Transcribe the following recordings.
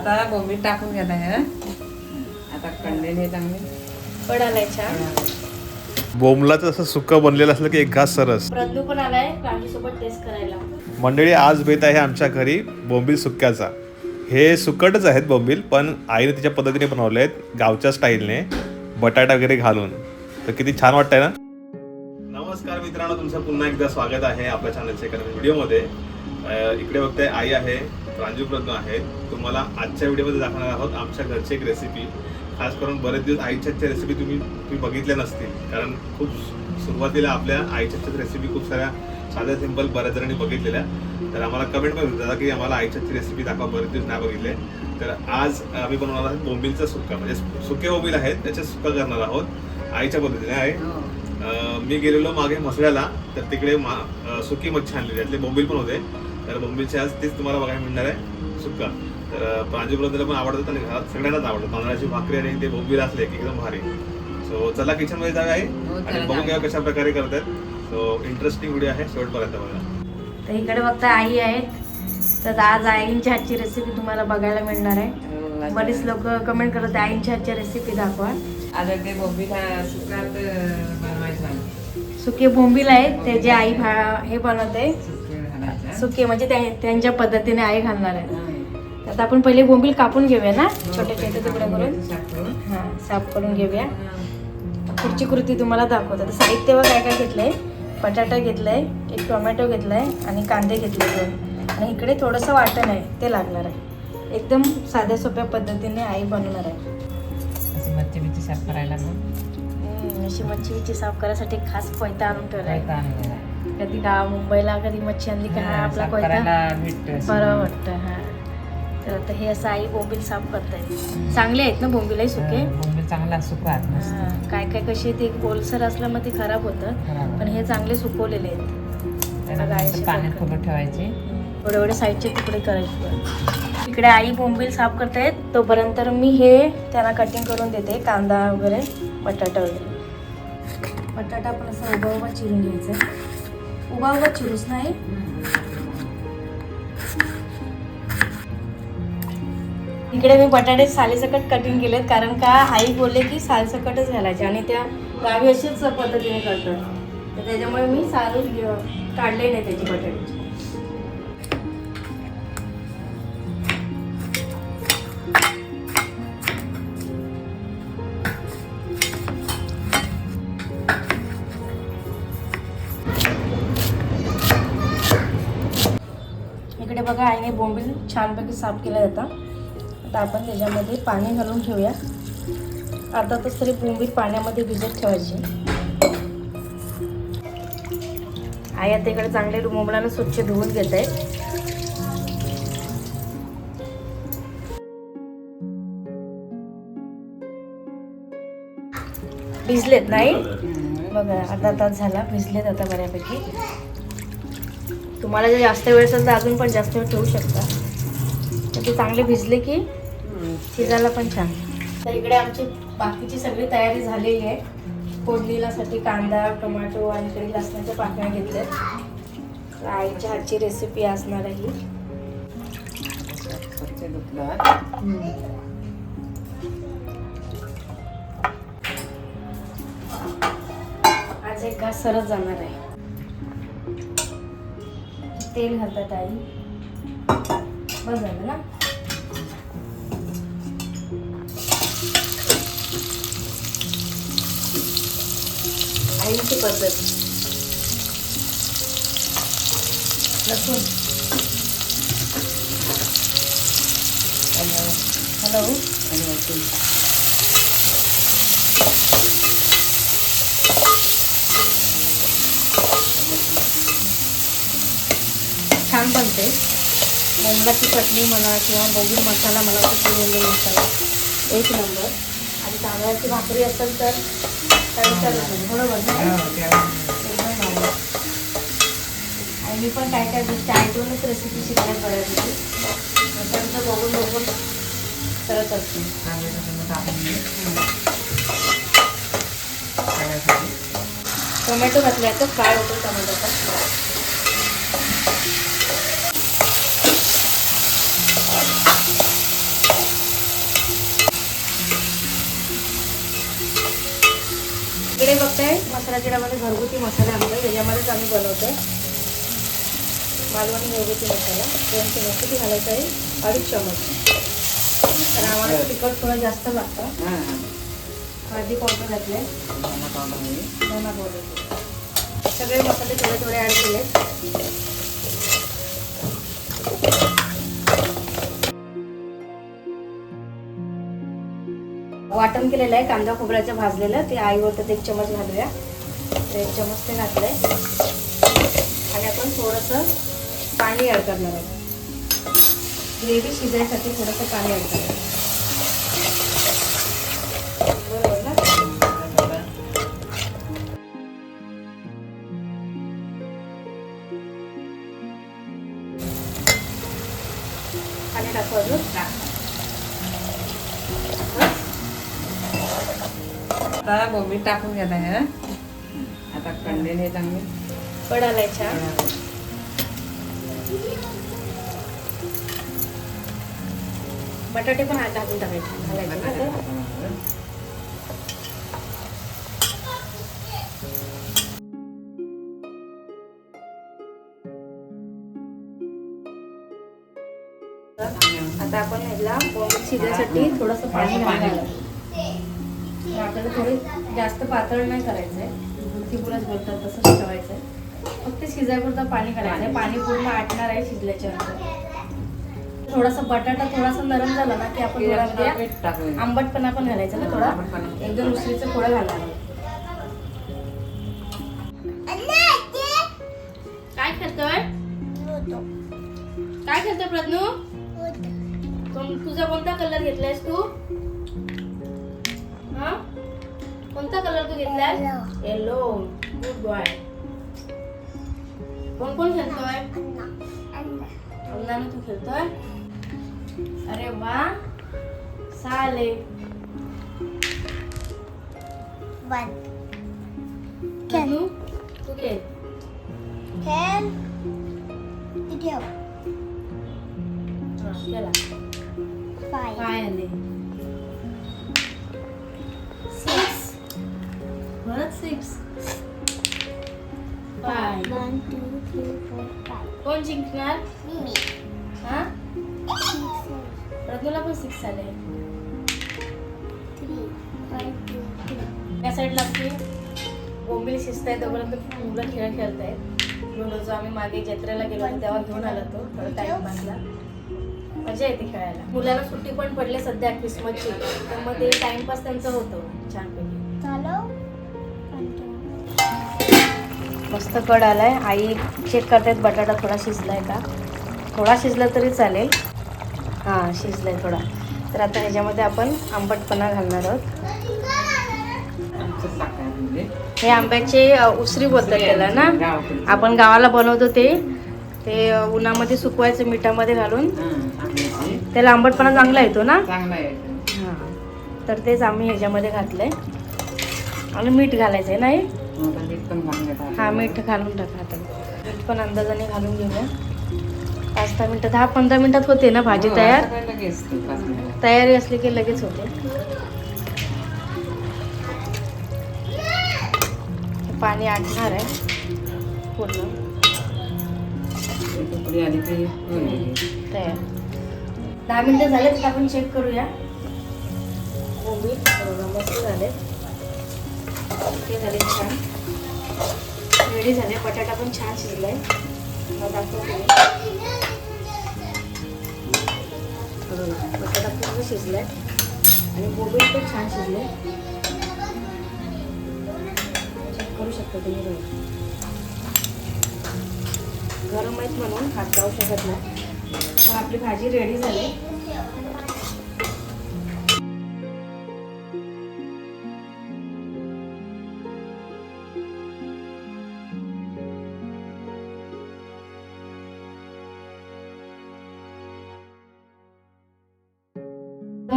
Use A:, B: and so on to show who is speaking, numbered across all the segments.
A: आता बोंबी टाकून घेत आहे हं. आता कंडेल हे चांगले
B: छान.
C: बोंबलाचं असं सुकं बनलेलं असलं की एक घास सरस.
B: प्रंदू पण आलाय सोबत टेस्ट करायला.
C: मंडळी आज बेत आहे आमच्या घरी बोंबील सुक्याचा. हे सुकटच आहेत बोंबील पण आईने तिच्या पद्धतीने बनवले आहेत गावच्या स्टाईलने. बटाटा वगैरे घालून. तर किती छान वाटतंय ना? नमस्कार मित्रांनो तुमचं पुन्हा एकदा स्वागत आहे आपल्या चॅनलच्या एका व्हिडिओमध्ये इकडे बघताय आई आहे. प्रांजू प्रज्ञ आहे तुम्हाला आजच्या व्हिडिओमध्ये दाखवणार आहोत आमच्या घरची एक रेसिपी खास करून बरेच दिवस आईच्या रेसिपी तुम्ही तुम्ही बघितल्या नसतील. कारण खूप सुरुवातीला आपल्या आईच्या रेसिपी खूप साऱ्या साध्या सिंपल बऱ्याच जणांनी बघितलेल्या. तर आम्हाला कमेंट पण होता की आम्हाला आईच्या रेसिपी दाखवा बरेच दिवस नाही बघितले. तर आज आम्ही बनवणार आहोत बोंबीलचा सुक्का. म्हणजे सुके बोंबील आहेत त्याचे सुक्का करणार आहोत. आईच्या पद्धतीने आहे.
A: हो.
C: मी गेलेलो मागे मसुऱ्याला तर तिकडे मा सुकी मच्छी आणलेली त्यातले बोंबील पण होते. तर बोंबीलचे आज तेच तुम्हाला बघायला मिळणार आहे. सुक्का तर प्रांजू ब्रदरला पण आवडतं आणि घरात सगळ्यांनाच आवडतं. तांदळाची भाकरी आणि ते बोंबील असले की एकदम भारी. सो चला किचनमध्ये जाऊया आहे
A: हो, चला
C: आणि बघून
A: जाऊया.
C: घ्या कशा प्रकारे करतात. सो इंटरेस्टिंग व्हिडिओ आहे शेवटपर्यंत बघा.
B: तर इकडे बघता आई आहेत. तर आज आईंच्या हातची रेसिपी तुम्हाला बघायला मिळणार आहे.
A: हो,
B: बरेच लोक कमेंट करत आईंच्या हातची रेसिपी दाखवा.
A: आता ते बोंबीला सुकात बनवायचं. आहे.
B: सुके बोंबील आहेत. ते जे आई भा- हे बनवते
A: सुके
B: म्हणजे त्या- त्यांच्या पद्धतीने आई घालणार आहे. आता आपण पहिले बोंबील कापून घेऊया ना?
A: हो,
B: छोटे छोटे तुकडे करून. हा साफ करून घेऊया. पुढची कृती तुम्हाला दाखवतो. तर साहित्य व काय काय घेतलंय? बटाटा घेतलाय एक टोमॅटो घेतलाय आणि कांदे घेतले दोन. आणि इकडे थोडंसं वाटण आहे ते लागणार आहे. एकदम साध्या सोप्या पद्धतीने आई बनवणार आहे.
A: मच्छी बिच्छी साफ करायला
B: अशी मच्छी बिच्छी साफ करायसाठी खास कोयता आणून ठेवलाय.
A: कोयता आणलेला.
B: कधी का मुंबईला कधी मच्छी आणली का हा आपला कोयता. बरं वाटतं हा. तर आता हे असं आई बोंबील साफ करतायत. चांगले आहेत ना बोंबीलही सुके?
A: चांगला
B: हा, काय काय कशी ते गोलसर असलं मग ते खराब होतं पण हे चांगले सुकवलेले आहेत.
A: पाण्यात. फुगत ठेवायचे.
B: एवढे एवढे साईडचे तुकडे करायचे इकडे आई बोंबील साफ करतायत तोपर्यंत मी हे त्यांना कटिंग करून देते कांदा वगैरे बटाटा वगैरे. बटाटा आपण असं उभा उभा चिरून घ्यायचा. उभा उभा नाही. इकडे मी बटाटे सालीसकट कटिंग केलेत कारण का आई बोलले की सालीसकटच घालायचे आणि त्या गावी अशीच पद्धतीने करतात. तर त्याच्यामुळे मी सालच काढले नाही त्याची बटाट्याची बघा आईने बोंबील छानपैकी साफ केलं जातं. आता आपण त्याच्यामध्ये पाणी घालून ठेवूया. अर्धा तास तरी बोंबील पाण्यामध्ये भिजत ठेवायची. आई आता इकडे चांगले बोंबलाला स्वच्छ धुवून घेत आहे भिजलेत नाही? बघा अर्धा तास झाला भिजलेत आता बऱ्यापैकी. तुम्हाला जर जास्त वेळ असेल तर अजून पण जास्त वेळ ठेवू शकता. तर ते चांगले भिजले की शिजायला पण छान. तर इकडे आमची बाकीची सगळी तयारी झालेली आहे. फोडणीलासाठी कांदा टोमॅटो आणि इकडे लसणाच्या पाकळ्या घेतल्या तर आईच्या हातची रेसिपी असणार आहे ही. आज एक घास सरस जाणार आहे. तेल घालतात आई बस झालं ना? आईची पद्धत. लसूण. हॅलो हॅलो बोंबलाची चटणी म्हणा किंवा बोंबील मसाला मला वाटतं बोंबील मसाला. एक नंबर. आणि तांदळाची भाकरी असेल तर बरोबर
A: हो.
B: आणि मी पण काय काय गोष्टी ऐकूनच रेसिपी शिकण्यात बऱ्यापैकी. त्याच्यानंतर बघून बघून करत असते.
A: टोमॅटो
B: घातला तर फ्राय होतो टोमॅटोचा. मसाल्याच्या डब्यामध्ये घरगुती मसाले आणतो त्याच्यामध्येच आम्ही बनवतो. मालवणी घरगुती मसाला. दोन चमच किती घालायचा आहे. अडीच चमच तर आम्हाला तिखट थोडं जास्त लागतं. हळदी पावडर घातले
A: धना पावडर
B: सगळे मसाले थोडे थोडे ॲड केले वाटण केलेलं आहे. कांदा खोबऱ्याचं भाजलेलं. ते आई बोलतात एक चमच घालूया. तर एक चमच ते घातलं आहे आणि आपण थोडंसं पाणी ॲड करणार आहोत. ग्रेव्ही शिजायसाठी थोडंसं पाणी ॲड करणार बरोबर ना? पाणी टाकू अजून?
A: आता बोंबील टाकून घेत आहे कंडेले चांगले
B: छान बटाटे पण आत टाकून टाकायचे. घालायचे. आता. आपण ह्याला शिजण्यासाठी थोडंसं पाणी घालणार आपल्याला थोडी जास्त पातळ नाही करायचंय. बुरच बोलतात तसं ठेवायचंय. फक्त शिजायपुरतं पाणी करायचंय. पाणी पूर्ण आटणार आहे शिजल्याच्या नंतर. थोडासा बटाटा थोडासा नरम झाला ना की आपण थोडा आंबटपणा पण घालायचा ना थोडा. एकदम उसळीचं थोडं घालणार काय करतोय काय करतोय प्रज्ञू? तुझा कोणता कलर घेतलायस तू? हा? कोणता कलर तू घेतलाय? येलो गुड बॉय कोण कोण खेळतोय? अण्णानं तू खेळतोय? अरे वा. साले. प्रज्ञू तू? खेळ. खेळा. पाय आले परत सिक्स फाय कोण जिंकणार? हा? प्रज्ञूला पण सिक्स आले या साईडला आपली बोंबील शिजत आहे तोपर्यंत मुलं खेळ खेळत आहेत म्हणून जो आम्ही मागे जत्रेला गेलो होतो तेव्हा घेऊन आलो तो थोडा टाइम पासला मजा येते खेळायला. मुलांना सुट्टी पण पडले सध्या क्रिसमसची तर मग ते टाइमपास त्यांचं होतं छानपैकी. मस्त कड आलाय. आई चेक करतायत बटाटा थोडा शिजलाय का? थोडा शिजला तरी चालेल. हां शिजलाय थोडा. तर आता ह्याच्यामध्ये आपण आंबटपणा घालणार आहोत. हे आंब्याचे उसरी बोलतात त्याला ना. आपण गावाला बनवतो ते. ते उन्हामध्ये सुकवायचं मिठामध्ये घालून. त्याला आंबटपणा चांगला येतो ना?
A: आहे
B: हां. तर तेच आम्ही ह्याच्यामध्ये घातलंय. आणि मीठ घालायचं आहे नाही हा मीठ घालून टाका आता. मीठ पण अंदाजाने घालून घेऊया. पाच दहा मिनटं दहा पंधरा मिनिटात होते ना भाजी
A: हो,
B: तयार. तयारी असली की लगेच होते. हे पाणी आटणार आहे पूर्ण. तयार. दहा मिनटं झाले तर आपण चेक करूया. कोबी बरोबर मस्त झाले. ते झाले छान. रेडी झाले. बटाटा पण छान शिजलाय. बटाटा पूर्ण शिजलाय. आणि कोबी पण छान शिजले चेक करू शकता तुम्ही गरम आहेत म्हणून हात जाऊ शकत नाही. मग आपली भाजी रेडी झाली.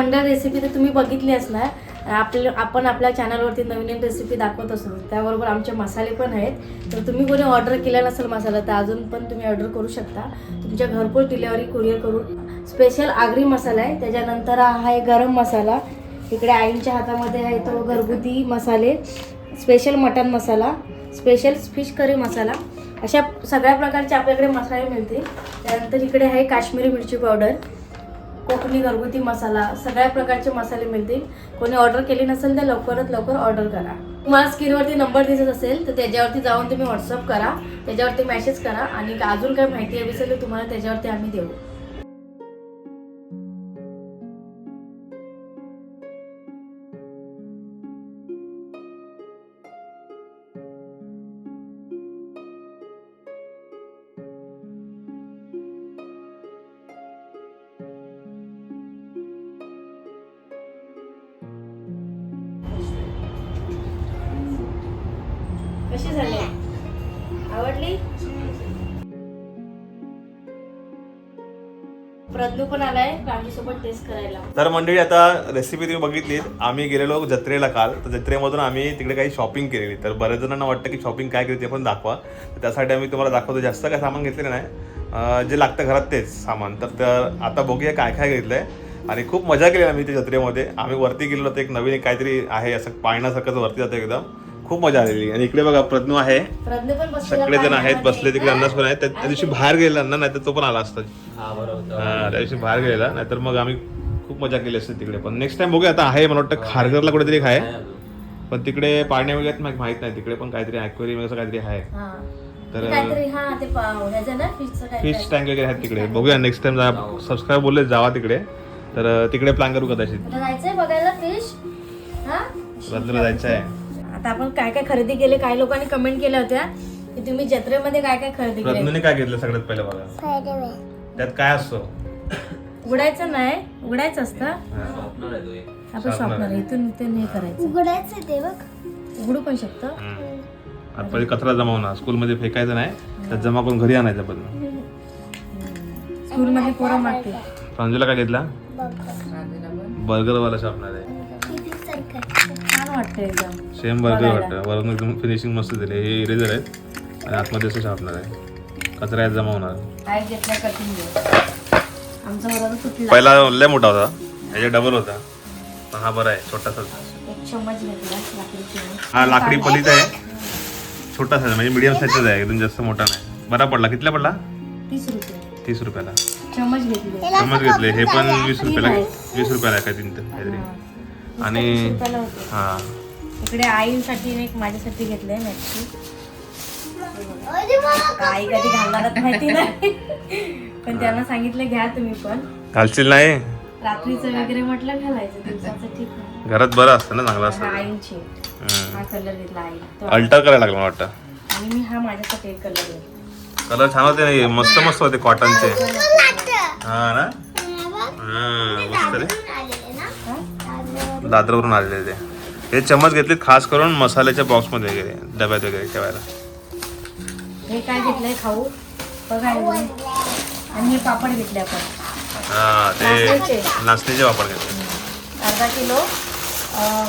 B: मंडळ रेसिपी तर तुम्ही बघितली असणार. आपल्या आपण आपल्या चॅनलवरती नवीन नवीन रेसिपी दाखवत असतो. त्याबरोबर आमचे मसाले पण आहेत. तर तुम्ही कोणी ऑर्डर केला नसेल मसाला तर अजून पण तुम्ही ऑर्डर करू शकता. तुमच्या घरपोच डिलेवरी कुरिअर करून. स्पेशल आगरी मसाला आहे. त्याच्यानंतर हा आहे गरम मसाला. इकडे आईंच्या हातामध्ये आहे तो घरगुती मसाले. Special mutton masala. Special fish curry masala. अशा सगळ्या प्रकारचे आपल्याकडे मसाले मिळतील. त्यानंतर इकडे आहे काश्मीरी मिरची पावडर कोकणी घरगुती मसाला सगळ्या प्रकारचे मसाले मिळतील. कोणी ऑर्डर केली नसेल तर लवकरात लवकर ऑर्डर करा. तुम्हाला स्क्रीनवरती नंबर दिसत असेल तर त्याच्यावरती जाऊन तुम्ही व्हॉट्सअप करा. त्याच्यावरती मेसेज करा. आणि अजून काही माहिती हवी असेल तर तुम्हाला त्याच्यावरती आम्ही देऊ. प्रज्ञू पण आलाय सोबत टेस्ट करायला.
C: तर मंडळी आता रेसिपी तुम्ही बघितली आम्ही गेलेलो जत्रेला काल. तर जत्रेमधून आम्ही तिकडे काही शॉपिंग केलेली. तर बऱ्याच जणांना वाटतं की शॉपिंग काय केली ते पण दाखवा. तर त्यासाठी आम्ही तुम्हाला दाखवतो. जास्त काय सामान घेतलेलं नाही. जे लागतं घरात तेच सामान. तर आता बघूया काय काय घेतलंय. आणि खूप मजा केली आम्ही त्या जत्रेमध्ये. आम्ही वरती गेलो तर एक नवीन एक काहीतरी आहे. असं पाळण्यासारखंच वरती जातं एकदम. खूप मजा आलेली. आणि इकडे बघा प्रज्ञू आहे. सगळे जण आहेत. बसले तिकडे अन्नास पण आहेत. त्या त्या दिवशी बाहेर गेलेला ना नाही तर तो पण आला असता.
D: हा बरोबर
C: हा त्या दिवशी बाहेर गेलेला नाहीतर मग आम्ही खूप मजा केली असते तिकडे. पण नेक्स्ट टाइम बघूया आता आहे मला वाटतं खारघरला कुठेतरी आहे. पण तिकडे पाण्या वगैरे माहीत माहीत नाही तिकडे पण काहीतरी ॲक्वेरियम असं काहीतरी आहे.
B: हा.
C: तर
B: काहीतरी हा ते पाव ह्याचं ना फिशचं काय
C: फिश टँक वगैरे आहेत तिकडे. बघूया नेक्स्ट टाइम सबस्क्राईब बोलले जावा तिकडे. तर तिकडे प्लॅन करू कदाचित.
B: जायचंय बघायला फिश हा?
C: जायचं आहे
B: आता आपण काय काय खरेदी केले काही लोकांनी कमेंट केल्या होत्या. की तुम्ही जत्रेमध्ये काय काय खरेदी केले?
C: रत्नने काय घेतलं सगळ्यात पहिलं बघा. त्यात काय असतो?
B: उघडायचं नाही उघडायचं असतं.
D: स्वप्न आहे तो एक.
B: आपण शॉपणार इथून इथून हे करायचं.
E: उघडायचं ते बघ.
B: उघडू पण शकतो.
C: आता पहिले कचरा जमावणार स्कूलमध्ये फेकायचं नाही त्यात जमा करून घरी आणायचं पण.
B: स्कूलमध्ये पोरं मागते
C: प्रांजूला काय घेतला? बर्गरवाला शापणार
B: वाटतं एकदम.
C: सेम बर्गर
B: बघायला.
C: वाटतं वरून एकदम फिनिशिंग मस्त दिले. हे इरेजर आहेत. आणि आतमध्ये असं शार्पनर आहे. कचरा यात जमा होणार.
B: काय घेतलं कठीण घेऊ आमचा बरोबर तुटला.
C: पहिला लय मोठा होता. याच्या डबल होता. पण हा बरा आहे. छोटासा
B: एक चम्मच घेतला. लाकडी चम्मच.
C: हा लाकडी पलीत आहे. छोटासा आहे, म्हणजे मीडियम साईजचा आहे. एकदम जास्त मोठा नाही. बरा पडला. कितला पडला?
B: तीस रुपये.
C: तीस रुपयाला.
B: चम्मच घेतले.
C: चम्मच घेतले. हे पण वीस रुपयाला वीस रुपयाला आहे काय तीन ते काहीतरी आणि हा.
B: इकडे आईसाठी एक माझ्यासाठी घेतलंय मॅक्सी आई कधी घालणारच माहिती नाही. पण त्यांना सांगितलं घ्या तुम्ही पण.
C: घालशील नाही?
B: रात्रीचं वगैरे म्हटलं घालायचं दिवसाचं ठीक नाही
C: घरात बरं असतं ना चांगलं
B: हा
C: असतं
B: आईंची.
C: हम्म.
B: हा कलर घेतला आई तो
C: अल्टर करायला लागलं वाटतं.
B: आणि मी हा माझ्यासाठी एक कलर घेतला.
C: कलर छान होते ना हे, मस्त मस्त होते कॉटनचे हा ना? हा मस्त रे. दादरवरून आलेले ते. हे चम्मच घेतले खास करून मसाल्याच्या बॉक्समध्ये वगैरे डब्यात वगैरे ठेवायला.
B: हे काय घेतलंय खाऊ? बघा बघ. आणि हे पापड घेतले आपण.
C: हा ते
B: नाचणीचे.
C: वापर घेतले
B: अर्धा किलो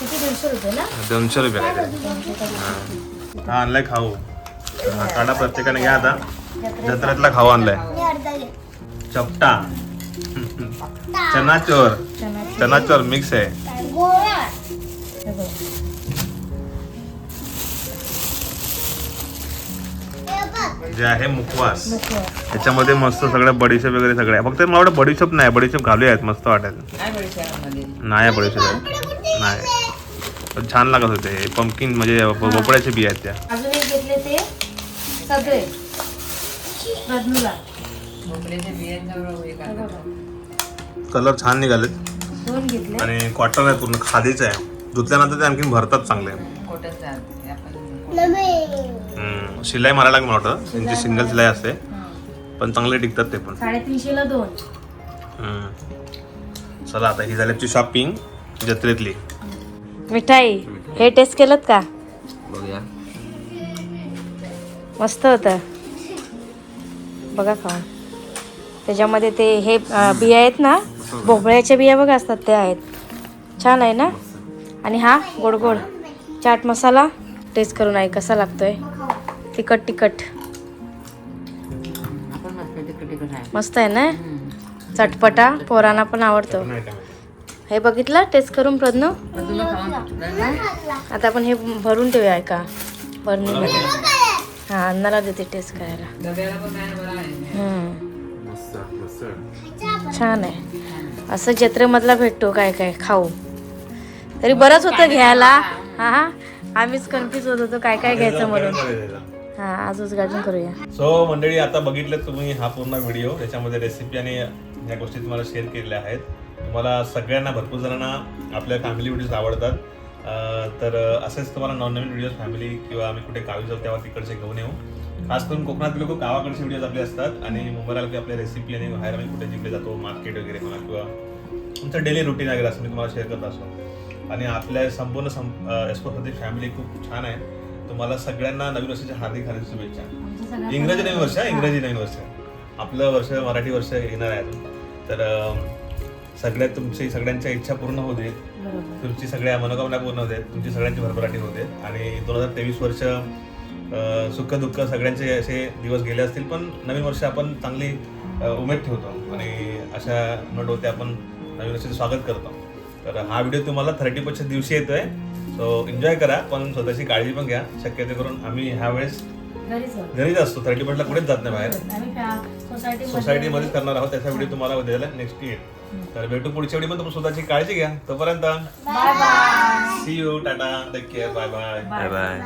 B: किती? दीडशे रुपये ना?
C: दोनशे रुपये हा आणलाय खाऊ. हा, काढा प्रत्येकाने घ्या आता. जत्रेतला खाऊ आणलाय. चपटा. चनाचोर. चनाचोर मिक्स आहे. जे आहे मुखवास. त्याच्यामध्ये मस्त सगळ्या बडीशेप वगैरे सगळ्या फक्त मला वाटतं बडीशेप नाही बडीशेप घालूया आहेत मस्त
A: शहरामध्ये
C: नाही आहे बडीशेप. नाही. पण छान लागत होते. पंपकिन म्हणजे भोपळ्याचे बिया आहेत त्या.
B: सगळे.
C: कलर छान निघाले
B: दोन घेतले.
C: आणि कॉटन आहे पूर्ण खादीचं आहे. धुतल्यानंतर ते आणखीन भरतात चांगले. हम्म, शिलाई मारायला लागली मला वाटतं. त्यांची सिंगल शिलाई असते. पण चांगले टिकतात ते पण.
B: साडेतीनशे ला दोन.
C: हम्म. चला आता ही झाली आमची शॉपिंग जत्रेतली.
B: मिठाई हे टेस्ट केलं का?
D: बघूया.
B: मस्त होतं. बघा खाऊन. त्याच्यामध्ये ते हे अं, बिया आहेत ना भोपळ्याच्या बिया बघा असतात त्या आहेत. छान आहे ना? आणि हा गोड गोड. चाट मसाला. टेस्ट करून आहे कसा लागतोय? तिखट तिखट.
A: मस्त आहे
B: ना? चटपटा पोरांना पण आवडतो. हे बघितलं? टेस्ट करून प्रज्ञ? आता आपण हे भरून ठेवूया का बरणीमध्ये हा अन्नाला देते टेस्ट करायला छान आहे. असं जत्रेमधला भेटतो काय काय खाऊ. तरी बरंच होतं घ्यायला. हा हा. आम्हीच कन्फ्युज होत होतो काय काय घ्यायचं म्हणून. हा आज उद्घाटन करूया.
C: सो मंडळी आता बघितलं तुम्ही हा पूर्ण व्हिडिओ त्याच्यामध्ये रेसिपी आणि या गोष्टी तुम्हाला शेअर केलेल्या आहेत. तुम्हाला सगळ्यांना भरपूर जणांना आपल्या फॅमिली व्हिडिओज आवडतात. तर असेच तुम्हाला नवनवीन व्हिडिओज फॅमिली किंवा आम्ही कुठे गावी जाऊ तेव्हा तिकडचे घेऊन येऊ. खास करून कोकणातले लोक गावाकडचे व्हिडिओज आपले असतात आणि मुंबईला आपल्या रेसिपी आणि बाहेर आम्ही कुठे जिकडे जातो मार्केट वगैरे म्हणा किंवा तुमचं डेली रुटीन वगैरे असं मी तुम्हाला शेअर करत असतो. आणि आपल्या संपूर्ण सं एस्पोसाठी फॅमिली खूप छान आहे. तुम्हाला सगळ्यांना नवीन वर्षाच्या हार्दिक हार्दिक शुभेच्छा. इंग्रजी नवीन वर्ष इंग्रजी नवीन वर्ष. आपलं वर्ष मराठी वर्ष येणार आहे तर अं, सगळ्यात तुमची सगळ्यांच्या इच्छा पूर्ण होऊ देत. तुमची सगळ्या मनोकामना पूर्ण होते तुमची सगळ्यांची भरभराटी होते आणि दोन हजार तेवीस वर्ष सुख दुःख सगळ्यांचे असे दिवस गेले असतील पण नवीन वर्ष आपण चांगली उमेद ठेवतो. आणि अशा नोट होते आपण नवीन वर्षाचं स्वागत करतो. तर हा व्हिडिओ तुम्हाला थर्टी फर्स्टच्या दिवशी येतोय. सो एन्जॉय करा पण स्वतःची काळजी पण घ्या. शक्यतो करून आम्ही ह्या वेळेस घरीच असतो. थर्टी फर्स्टला कुठेच जात नाही बाहेर.
B: आम्ही फॅ- सोसायटीमध्ये
C: सोसायटीमध्येच करणार आहोत. त्याचा व्हिडिओ तुम्हाला द्यायला नेक्स्ट येईल. तर भेटू पुढच्या व्हिडिओ तुम्ही स्वतःची काळजी घ्या. तोपर्यंत see you tata take care bye bye
D: bye bye